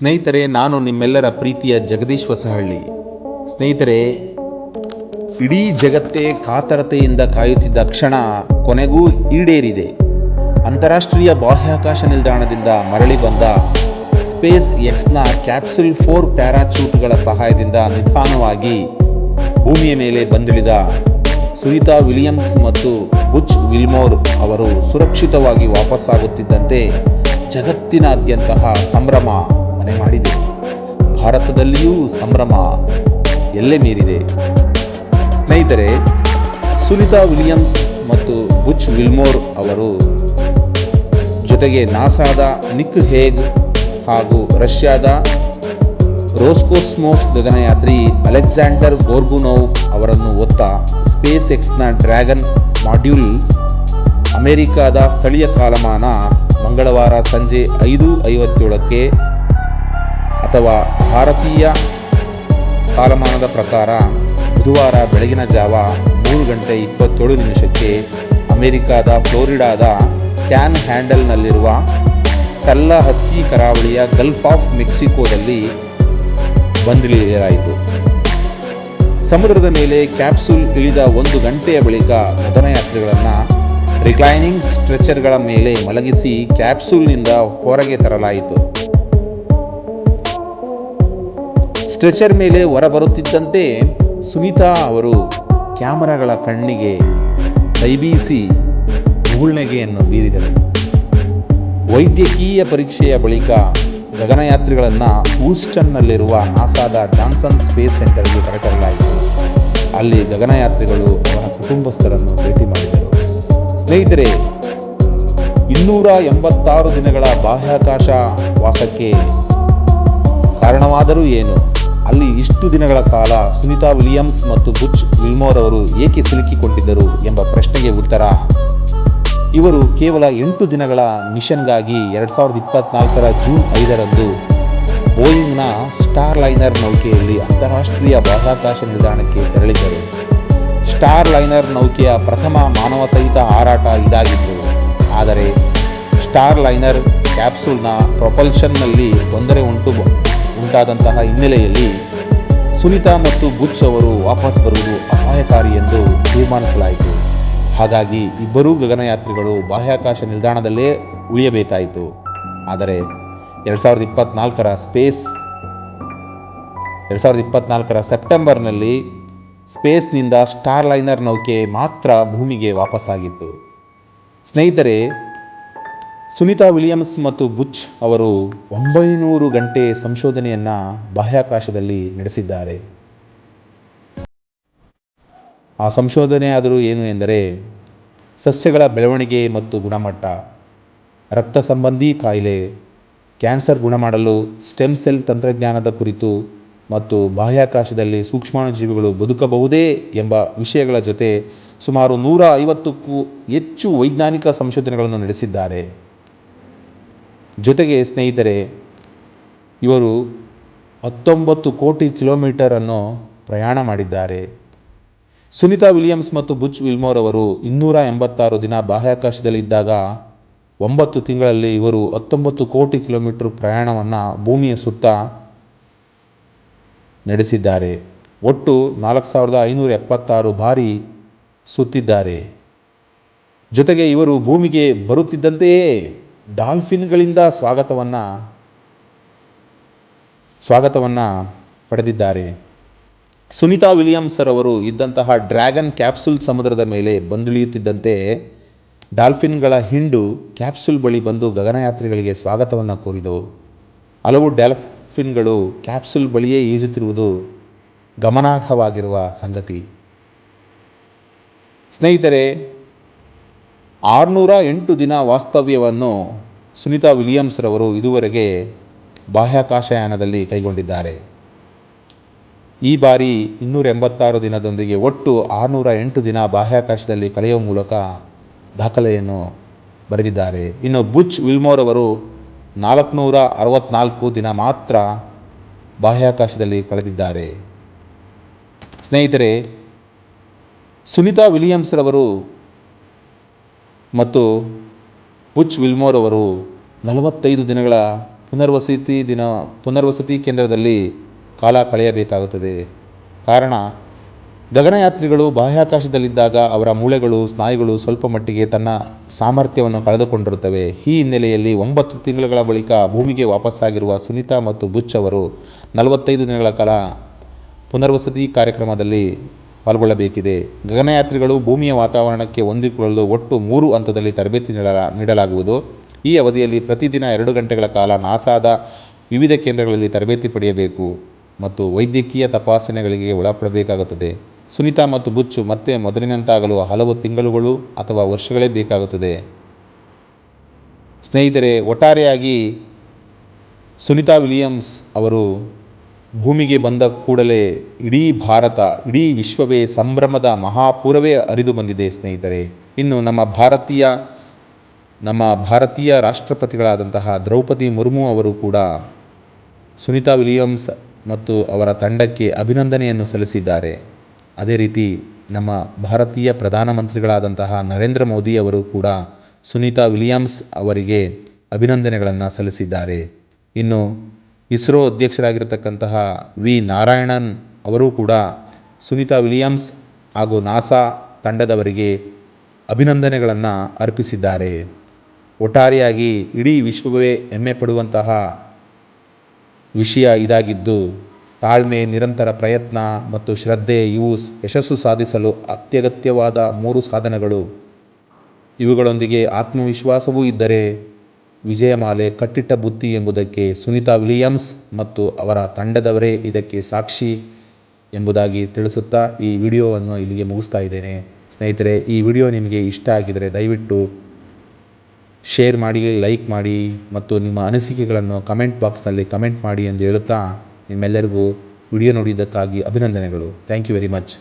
ಸ್ನೇಹಿತರೆ, ನಾನು ನಿಮ್ಮೆಲ್ಲರ ಪ್ರೀತಿಯ ಜಗದೀಶ್ ಹೊಸಹಳ್ಳಿ ಸ್ನೇಹಿತರೆ, ಇಡೀ ಜಗತ್ತೇ ಕಾತರತೆಯಿಂದ ಕಾಯುತ್ತಿದ್ದ ಕ್ಷಣ ಕೊನೆಗೂ ಈಡೇರಿದೆ. ಅಂತಾರಾಷ್ಟ್ರೀಯ ಬಾಹ್ಯಾಕಾಶ ನಿಲ್ದಾಣದಿಂದ ಮರಳಿ ಬಂದ ಸ್ಪೇಸ್ ಎಕ್ಸ್ನ ಕ್ಯಾಪ್ಸುಲ್ ಫೋರ್ ಪ್ಯಾರಾಚೂಟ್ಗಳ ಸಹಾಯದಿಂದ ನಿಧಾನವಾಗಿ ಭೂಮಿಯ ಮೇಲೆ ಬಂದಿಳಿದ ಸುನೀತಾ ವಿಲಿಯಮ್ಸ್ ಮತ್ತು ಬುಚ್ ವಿಲ್ಮೋರ್ ಅವರು ಸುರಕ್ಷಿತವಾಗಿ ವಾಪಸ್ಸಾಗುತ್ತಿದ್ದಂತೆ ಜಗತ್ತಿನಾದ್ಯಂತಹ ಸಂಭ್ರಮ ಮಾಡಿದೆ. ಭಾರತದಲ್ಲಿಯೂ ಸಂಭ್ರಮ ಎಲ್ಲೆ ಮೀರಿದೆ. ಸ್ನೇಹಿತರೆ, ಸುನಿತಾ ವಿಲಿಯಮ್ಸ್ ಮತ್ತು ಬುಚ್ ವಿಲ್ಮೋರ್ ಅವರು ಜೊತೆಗೆ ನಾಸಾದ ನಿಕ್ ಹೇಗ್ ಹಾಗೂ ರಷ್ಯಾದ ರೋಸ್ಕೋಸ್ಮೋಸ್ ಗಗನಯಾತ್ರಿ ಅಲೆಕ್ಸಾಂಡರ್ ಗೋರ್ಗುನೋವ್ ಅವರನ್ನು ಒತ್ತ ಸ್ಪೇಸ್ ಎಕ್ಸ್ನ ಡ್ರ್ಯಾಗನ್ ಮಾಡ್ಯೂಲ್ ಅಮೆರಿಕಾದ ಸ್ಥಳೀಯ ಕಾಲಮಾನ ಮಂಗಳವಾರ ಸಂಜೆ ಐದು ಐವತ್ತೇಳಕ್ಕೆ ಅಥವಾ ಭಾರತೀಯ ಕಾಲಮಾನದ ಪ್ರಕಾರ ಬುಧವಾರ ಬೆಳಗಿನ ಜಾವ ಮೂರು ಗಂಟೆ ಇಪ್ಪತ್ತೇಳು ನಿಮಿಷಕ್ಕೆ ಅಮೆರಿಕಾದ ಫ್ಲೋರಿಡಾದ ಕ್ಯಾನ್ ಹ್ಯಾಂಡಲ್ನಲ್ಲಿರುವ ಕಲ್ಲಹಸ್ಸಿ ಕರಾವಳಿಯ ಗಲ್ಫ್ ಆಫ್ ಮೆಕ್ಸಿಕೋದಲ್ಲಿ ಬಂದಿಳಿಯಲಾಯಿತು. ಸಮುದ್ರದ ಮೇಲೆ ಕ್ಯಾಪ್ಸೂಲ್ ಇಳಿದ ಒಂದು ಗಂಟೆಯ ಬಳಿಕ ಗಗನಯಾತ್ರಿಗಳನ್ನು ರಿಕ್ಲೈನಿಂಗ್ ಸ್ಟ್ರೆಚರ್ಗಳ ಮೇಲೆ ಮಲಗಿಸಿ ಕ್ಯಾಪ್ಸೂಲ್ನಿಂದ ಹೊರಗೆ ತರಲಾಯಿತು. ಸ್ಟ್ರೆಚರ್ ಮೇಲೆ ಹೊರಬರುತ್ತಿದ್ದಂತೆ ಸುನೀತಾ ಅವರು ಕ್ಯಾಮರಾಗಳ ಕಣ್ಣಿಗೆ ಕೈಬೀಸಿ ಮುಗುಳ್ನಗೆಯನ್ನು ಬೀರಿದರು. ವೈದ್ಯಕೀಯ ಪರೀಕ್ಷೆಯ ಬಳಿಕ ಗಗನಯಾತ್ರಿಗಳನ್ನು ಹೂಸ್ಟನ್ನಲ್ಲಿರುವ ನಾಸಾದ ಜಾನ್ಸನ್ ಸ್ಪೇಸ್ ಸೆಂಟರ್ಗೆ ಕರೆತರಲಾಯಿತು. ಅಲ್ಲಿ ಗಗನಯಾತ್ರಿಗಳು ಅವರ ಕುಟುಂಬಸ್ಥರನ್ನು ಭೇಟಿ ಮಾಡಿದರು. ಸ್ನೇಹಿತರೆ, ಇನ್ನೂರ ಎಂಬತ್ತಾರು ದಿನಗಳ ಬಾಹ್ಯಾಕಾಶ ವಾಸಕ್ಕೆ ಕಾರಣವಾದರೂ ಏನು? ಅಲ್ಲಿ ಇಷ್ಟು ದಿನಗಳ ಕಾಲ ಸುನಿತಾ ವಿಲಿಯಮ್ಸ್ ಮತ್ತು ಬುಚ್ ವಿಲ್ಮೋರ್ ಅವರು ಏಕೆ ಸಿಲುಕಿಕೊಂಡಿದ್ದರು ಎಂಬ ಪ್ರಶ್ನೆಗೆ ಉತ್ತರ. ಇವರು ಕೇವಲ ಎಂಟು ದಿನಗಳ ಮಿಷನ್ಗಾಗಿ ಎರಡು ಸಾವಿರದ ಇಪ್ಪತ್ನಾಲ್ಕರ ಜೂನ್ ಐದರಂದು ಬೋಯಿಂಗ್ನ ಸ್ಟಾರ್ ಲೈನರ್ ನೌಕೆಯಲ್ಲಿ ಅಂತಾರಾಷ್ಟ್ರೀಯ ಬಾಹ್ಯಾಕಾಶ ನಿಲ್ದಾಣಕ್ಕೆ ತೆರಳಿದ್ದರು. ಸ್ಟಾರ್ ಲೈನರ್ ನೌಕೆಯ ಪ್ರಥಮ ಮಾನವ ಸಹಿತ ಹಾರಾಟ ಇದಾಗಿತ್ತು. ಆದರೆ ಸ್ಟಾರ್ ಲೈನರ್ ಕ್ಯಾಪ್ಸೂಲ್ನ ಪ್ರೊಪಲ್ಷನ್ನಲ್ಲಿ ತೊಂದರೆ ಉಂಟು ಉಂಟಾದಂತಹ ಹಿನ್ನೆಲೆಯಲ್ಲಿ ಸುನಿತಾ ಮತ್ತು ಬುಚ್ ಅವರು ವಾಪಸ್ ಬರುವುದು ಅಪಾಯಕಾರಿ ಎಂದು ತೀರ್ಮಾನಿಸಲಾಯಿತು. ಹಾಗಾಗಿ ಇಬ್ಬರೂ ಗಗನಯಾತ್ರಿಗಳು ಬಾಹ್ಯಾಕಾಶ ನಿಲ್ದಾಣದಲ್ಲೇ ಉಳಿಯಬೇಕಾಯಿತು. ಆದರೆ ಎರಡು ಸಾವಿರದ ಇಪ್ಪತ್ನಾಲ್ಕರ ಸ್ಪೇಸ್ ಎರಡು ಸಾವಿರದ ಇಪ್ಪತ್ನಾಲ್ಕರ ಸೆಪ್ಟೆಂಬರ್ನಲ್ಲಿ ಸ್ಪೇಸ್ನಿಂದ ಸ್ಟಾರ್ ಲೈನರ್ ನೌಕೆ ಮಾತ್ರ ಭೂಮಿಗೆ ವಾಪಸ್ಸಾಗಿತ್ತು. ಸ್ನೇಹಿತರೆ ಸುನಿತಾ ವಿಲಿಯಮ್ಸ್ ಮತ್ತು ಬುಚ್ ಅವರು ಒಂಬೈನೂರು ಗಂಟೆ ಸಂಶೋಧನೆಯನ್ನು ಬಾಹ್ಯಾಕಾಶದಲ್ಲಿ ನಡೆಸಿದ್ದಾರೆ. ಆ ಸಂಶೋಧನೆ ಆದರೂ ಏನು ಎಂದರೆ ಸಸ್ಯಗಳ ಬೆಳವಣಿಗೆ ಮತ್ತು ಗುಣಮಟ್ಟ, ರಕ್ತ ಸಂಬಂಧಿ ಕಾಯಿಲೆ, ಕ್ಯಾನ್ಸರ್ ಗುಣಮಾಡಲು, ಸ್ಟೆಮ್ ಸೆಲ್ ತಂತ್ರಜ್ಞಾನದ ಕುರಿತು ಮತ್ತು ಬಾಹ್ಯಾಕಾಶದಲ್ಲಿ ಸೂಕ್ಷ್ಮಾಣುಜೀವಿಗಳು ಬದುಕಬಹುದೇ ಎಂಬ ವಿಷಯಗಳ ಜೊತೆ ಸುಮಾರು ನೂರ ಐವತ್ತಕ್ಕೂ ಹೆಚ್ಚು ವೈಜ್ಞಾನಿಕ ಸಂಶೋಧನೆಗಳನ್ನು ನಡೆಸಿದ್ದಾರೆ. ಜೊತೆಗೆ ಸ್ನೇಹಿತರೆ, ಇವರು ಹತ್ತೊಂಬತ್ತು ಕೋಟಿ ಕಿಲೋಮೀಟರನ್ನು ಪ್ರಯಾಣ ಮಾಡಿದ್ದಾರೆ. ಸುನಿತಾ ವಿಲಿಯಮ್ಸ್ ಮತ್ತು ಬುಚ್ ವಿಲ್ಮೋರ್ ಅವರು ಇನ್ನೂರ ಎಂಬತ್ತಾರು ದಿನ ಬಾಹ್ಯಾಕಾಶದಲ್ಲಿದ್ದಾಗ ಒಂಬತ್ತು ತಿಂಗಳಲ್ಲಿ ಇವರು ಹತ್ತೊಂಬತ್ತು ಕೋಟಿ ಕಿಲೋಮೀಟರ್ ಪ್ರಯಾಣವನ್ನು ಭೂಮಿಯ ಸುತ್ತ ನಡೆಸಿದ್ದಾರೆ. ಒಟ್ಟು ನಾಲ್ಕು ಸಾವಿರದ ಐನೂರ ಎಪ್ಪತ್ತಾರು ಬಾರಿ ಸುತ್ತಿದ್ದಾರೆ. ಜೊತೆಗೆ ಇವರು ಭೂಮಿಗೆ ಬರುತ್ತಿದ್ದಂತೆಯೇ ಡಾಲ್ಫಿನ್ಗಳಿಂದ ಸ್ವಾಗತವನ್ನು ಸ್ವಾಗತವನ್ನು ಪಡೆದಿದ್ದಾರೆ. ಸುನಿತಾ ವಿಲಿಯಮ್ಸರ್ ಅವರು ಇದ್ದಂತಹ ಡ್ರ್ಯಾಗನ್ ಕ್ಯಾಪ್ಸುಲ್ ಸಮುದ್ರದ ಮೇಲೆ ಬಂದಿಳಿಯುತ್ತಿದ್ದಂತೆ ಡಾಲ್ಫಿನ್ಗಳ ಹಿಂಡು ಕ್ಯಾಪ್ಸುಲ್ ಬಳಿ ಬಂದು ಗಗನಯಾತ್ರಿಗಳಿಗೆ ಸ್ವಾಗತವನ್ನು ಕೋರಿದವು. ಹಲವು ಡಾಲ್ಫಿನ್ಗಳು ಕ್ಯಾಪ್ಸುಲ್ ಬಳಿಯೇ ಈಜುತ್ತಿರುವುದು ಗಮನಾರ್ಹವಾಗಿರುವ ಸಂಗತಿ. ಸ್ನೇಹಿತರೆ ಆರುನೂರ ಎಂಟು ದಿನ ವಾಸ್ತವ್ಯವನ್ನು ಸುನಿತಾ ವಿಲಿಯಮ್ಸ್ರವರು ಇದುವರೆಗೆ ಬಾಹ್ಯಾಕಾಶಯಾನದಲ್ಲಿ ಕೈಗೊಂಡಿದ್ದಾರೆ. ಈ ಬಾರಿ ಇನ್ನೂರ ಎಂಬತ್ತಾರು ದಿನದೊಂದಿಗೆ ಒಟ್ಟು ಆರುನೂರ ಎಂಟು ದಿನ ಬಾಹ್ಯಾಕಾಶದಲ್ಲಿ ಕಳೆಯುವ ಮೂಲಕ ದಾಖಲೆಯನ್ನು ಬರೆದಿದ್ದಾರೆ. ಇನ್ನು ಬುಚ್ ವಿಲ್ಮೋರ್ ಅವರು ನಾಲ್ಕುನೂರ ಅರವತ್ನಾಲ್ಕು ದಿನ ಮಾತ್ರ ಬಾಹ್ಯಾಕಾಶದಲ್ಲಿ ಕಳೆದಿದ್ದಾರೆ. ಸ್ನೇಹಿತರೆ, ಸುನಿತಾ ವಿಲಿಯಮ್ಸ್ರವರು ಮತ್ತು ಬುಚ್ ವಿಲ್ಮೋರ್ ಅವರು ನಲವತ್ತೈದು ದಿನಗಳ ಪುನರ್ವಸತಿ ದಿನ, ಪುನರ್ವಸತಿ ಕೇಂದ್ರದಲ್ಲಿ ಕಾಲ ಕಳೆಯಬೇಕಾಗುತ್ತದೆ. ಕಾರಣ, ಗಗನಯಾತ್ರಿಗಳು ಬಾಹ್ಯಾಕಾಶದಲ್ಲಿದ್ದಾಗ ಅವರ ಮೂಳೆಗಳು, ಸ್ನಾಯುಗಳು ಸ್ವಲ್ಪ ಮಟ್ಟಿಗೆ ತನ್ನ ಸಾಮರ್ಥ್ಯವನ್ನು ಕಳೆದುಕೊಂಡಿರುತ್ತವೆ. ಈ ಹಿನ್ನೆಲೆಯಲ್ಲಿ ಒಂಬತ್ತು ತಿಂಗಳುಗಳ ಬಳಿಕ ಭೂಮಿಗೆ ವಾಪಸ್ಸಾಗಿರುವ ಸುನೀತಾ ಮತ್ತು ಬುಚ್ ಅವರು ನಲವತ್ತೈದು ದಿನಗಳ ಕಾಲ ಪುನರ್ವಸತಿ ಕಾರ್ಯಕ್ರಮದಲ್ಲಿ ಪಾಲ್ಗೊಳ್ಳಬೇಕಿದೆ. ಗಗನಯಾತ್ರಿಗಳು ಭೂಮಿಯ ವಾತಾವರಣಕ್ಕೆ ಹೊಂದಿಕೊಳ್ಳಲು ಒಟ್ಟು ಮೂರು ಹಂತದಲ್ಲಿ ತರಬೇತಿ ನೀಡಲ, ನೀಡಲಾಗುವುದು. ಈ ಅವಧಿಯಲ್ಲಿ ಪ್ರತಿದಿನ ಎರಡು ಗಂಟೆಗಳ ಕಾಲ ನಾಸಾದ ವಿವಿಧ ಕೇಂದ್ರಗಳಲ್ಲಿ ತರಬೇತಿ ಪಡೆಯಬೇಕು ಮತ್ತು ವೈದ್ಯಕೀಯ ತಪಾಸಣೆಗಳಿಗೆ ಒಳಪಡಬೇಕಾಗುತ್ತದೆ. ಸುನಿತಾ ಮತ್ತು ಬುಚ್ಚು ಮತ್ತೆ ಮೊದಲಿನಂತಾಗಲು ಹಲವು ತಿಂಗಳುಗಳು ಅಥವಾ ವರ್ಷಗಳೇ ಬೇಕಾಗುತ್ತದೆ. ಸ್ನೇಹಿತರೆ, ಒಟ್ಟಾರೆಯಾಗಿ ಸುನಿತಾ ವಿಲಿಯಮ್ಸ್ ಅವರು ಭೂಮಿಗೆ ಬಂದ ಕೂಡಲೇ ಇಡೀ ಭಾರತ, ಇಡೀ ವಿಶ್ವವೇ ಸಂಭ್ರಮದ ಮಹಾಪೂರವೇ ಅರಿದು ಬಂದಿದೆ ಸ್ನೇಹಿತರೆ. ಇನ್ನು ನಮ್ಮ ಭಾರತೀಯ ನಮ್ಮ ಭಾರತೀಯ ರಾಷ್ಟ್ರಪತಿಗಳಾದಂತಹ ದ್ರೌಪದಿ ಮುರ್ಮು ಅವರು ಕೂಡ ಸುನೀತಾ ವಿಲಿಯಮ್ಸ್ ಮತ್ತು ಅವರ ತಂಡಕ್ಕೆ ಅಭಿನಂದನೆಯನ್ನು ಸಲ್ಲಿಸಿದ್ದಾರೆ. ಅದೇ ರೀತಿ ನಮ್ಮ ಭಾರತೀಯ ಪ್ರಧಾನಮಂತ್ರಿಗಳಾದಂತಹ ನರೇಂದ್ರ ಮೋದಿ ಅವರು ಕೂಡ ಸುನೀತಾ ವಿಲಿಯಮ್ಸ್ ಅವರಿಗೆ ಅಭಿನಂದನೆಗಳನ್ನು ಸಲ್ಲಿಸಿದ್ದಾರೆ. ಇನ್ನು ಇಸ್ರೋ ಅಧ್ಯಕ್ಷರಾಗಿರ್ತಕ್ಕಂತಹ ವಿ. ನಾರಾಯಣನ್ ಅವರು ಕೂಡ ಸುನೀತಾ ವಿಲಿಯಮ್ಸ್ ಹಾಗೂ ನಾಸಾ ತಂಡದವರಿಗೆ ಅಭಿನಂದನೆಗಳನ್ನು ಅರ್ಪಿಸಿದ್ದಾರೆ. ಒಟ್ಟಾರೆಯಾಗಿ ಇಡೀ ವಿಶ್ವವೇ ಹೆಮ್ಮೆ ಪಡುವಂತಹ ವಿಷಯ ಇದಾಗಿದ್ದು, ತಾಳ್ಮೆ, ನಿರಂತರ ಪ್ರಯತ್ನ ಮತ್ತು ಶ್ರದ್ಧೆ ಇವು ಯಶಸ್ಸು ಸಾಧಿಸಲು ಅತ್ಯಗತ್ಯವಾದ ಮೂರು ಸಾಧನಗಳು. ಇವುಗಳೊಂದಿಗೆ ಆತ್ಮವಿಶ್ವಾಸವೂ ಇದ್ದರೆ ವಿಜಯಮಾಲೆ ಕಟ್ಟಿಟ್ಟ ಬುತ್ತಿ ಎಂಬುದಕ್ಕೆ ಸುನಿತಾ ವಿಲಿಯಮ್ಸ್ ಮತ್ತು ಅವರ ತಂಡದವರೇ ಇದಕ್ಕೆ ಸಾಕ್ಷಿ ಎಂಬುದಾಗಿ ತಿಳಿಸುತ್ತಾ ಈ ವಿಡಿಯೋವನ್ನು ಇಲ್ಲಿಗೆ ಮುಗಿಸ್ತಾ ಇದ್ದೇನೆ. ಸ್ನೇಹಿತರೆ, ಈ ವಿಡಿಯೋ ನಿಮಗೆ ಇಷ್ಟ ಆಗಿದರೆ ದಯವಿಟ್ಟು ಶೇರ್ ಮಾಡಿ, ಲೈಕ್ ಮಾಡಿ ಮತ್ತು ನಿಮ್ಮ ಅನಿಸಿಕೆಗಳನ್ನು ಕಮೆಂಟ್ ಬಾಕ್ಸ್ನಲ್ಲಿ ಕಮೆಂಟ್ ಮಾಡಿ ಎಂದು ಹೇಳುತ್ತಾ ನಿಮ್ಮೆಲ್ಲರಿಗೂ ವಿಡಿಯೋ ನೋಡಿದ್ದಕ್ಕಾಗಿ ಅಭಿನಂದನೆಗಳು. Thank you very much.